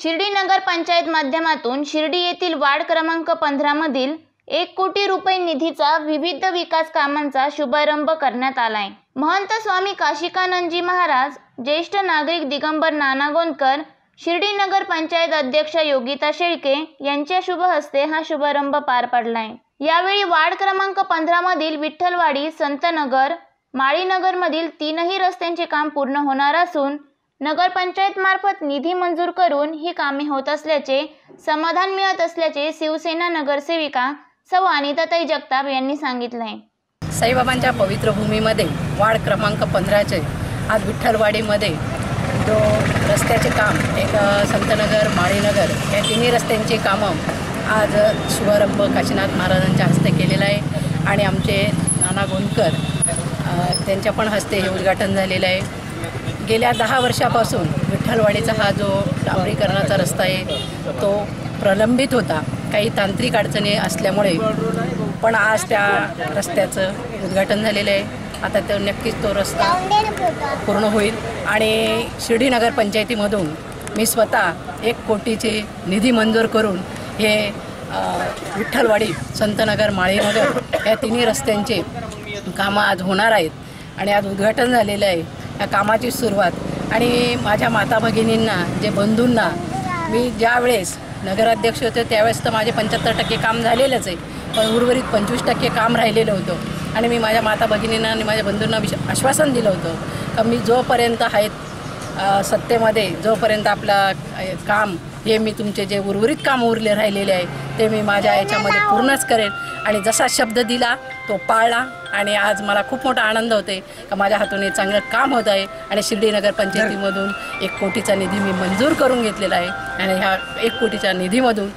शिर्डी नगर पंचायत माध्यमातून शिर्डी येथील वार्ड क्रमांक पंधरामधील एक कोटी रुपये निधीचा विविध विकास कामांचा शुभारंभ करण्यात आलाय. महंत स्वामी काशिकानंदजी महाराज ज्येष्ठ नागरिक दिगंबर नाना गोंदकर शिर्डी नगर पंचायत अध्यक्ष योगिता शेळके यांच्या शुभ हस्ते हा शुभारंभ पार पडलाय. यावेळी वार्ड क्रमांक पंधरा मधील विठ्ठलवाडी संतनगर माळीनगर मधील तीनही रस्त्यांचे काम पूर्ण होणार असून नगरपंचायत मार्फत निधी मंजूर करून ही कामे होत असल्याचे समाधान मिळत असल्याचे शिवसेना नगरसेविका सौ अनिताताई जगताप यांनी सांगितले साईबाबांच्या पवित्र भूमीमध्ये वार्ड क्रमांक पंधराचे आज विठ्ठलवाडीमध्ये जो रस्त्याचे काम एक संतनगर माळीनगर या तिन्ही रस्त्यांची कामं आज शुभारंभ काशीनाथ महाराजांच्या हस्ते केलेला आहे. आणि आमचे नाना गोंदकर त्यांच्या पण हस्ते हे उद्घाटन झालेलं आहे. गेल्या दहा वर्षापासून विठ्ठलवाडीचा हा जो डांबरीकरणाचा रस्ता आहे तो प्रलंबित होता. काही तांत्रिक अडचणी असल्यामुळे. पण आज त्या रस्त्याचं उद्घाटन झालेलं आहे. आता तो नक्कीच तो रस्ता पूर्ण होईल. आणि शिर्डी नगर पंचायतीमधून मी स्वतः एक कोटीची निधी मंजूर करून हे विठ्ठलवाडी संतनगर माळीनगर या तिन्ही रस्त्यांचे कामं आज होणार आहेत. आणि आज उद्घाटन झालेलं आहे. या कामाची सुरुवात. आणि माझ्या माता भगिनींना जे बंधूंना मी ज्यावेळेस नगराध्यक्ष होते त्यावेळेस तर माझे पंच्याहत्तर टक्के काम झालेलंच आहे. पण उर्वरित पंचवीस टक्के काम राहिलेलं होतं. आणि मी माझ्या माता भगिनींना आणि माझ्या बंधूंना विश आश्वासन दिलं होतं का मी जोपर्यंत आहेत सत्तेमध्ये जोपर्यंत आपला काम हे मी तुमचे जे उर्वरित काम उरले राहिलेले आहे ते मी माझ्या याच्यामध्ये पूर्णच करेन. आणि जसा शब्द दिला तो पाळला आणि आज मला खूप मोठा आनंद होते का माझ्या हातून हे चांगलं काम होत आहे. आणि शिर्डी नगर पंचायतीमधून एक कोटीचा निधी मी मंजूर करून घेतलेला आहे. आणि ह्या एक कोटीच्या निधीमधून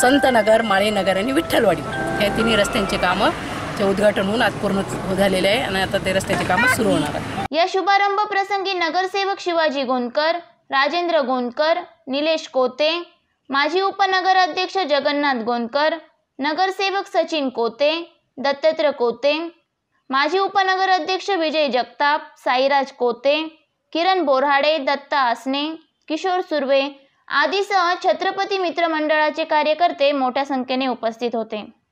संतनगर माळीनगर आणि विठ्ठलवाडी या तिन्ही रस्त्यांची कामं चे उद्घाटन होऊन आज पूर्ण झालेले आहे. आणि आता ते रस्त्याची कामं सुरू होणार आहे या शुभारंभ प्रसंगी नगरसेवक शिवाजी गोंदकर राजेंद्र गोंदकर निलेश कोते माजी उपनगर अध्यक्ष जगन्नाथ गोंदकर नगरसेवक सचिन कोते दत्तात्रय कोते माजी उपनगर अध्यक्ष विजय जगताप साईराज कोते किरण बोरहाडे दत्ता आसने किशोर सुर्वे आदीसह छत्रपती मित्रमंडळाचे कार्यकर्ते मोठ्या संख्येने उपस्थित होते.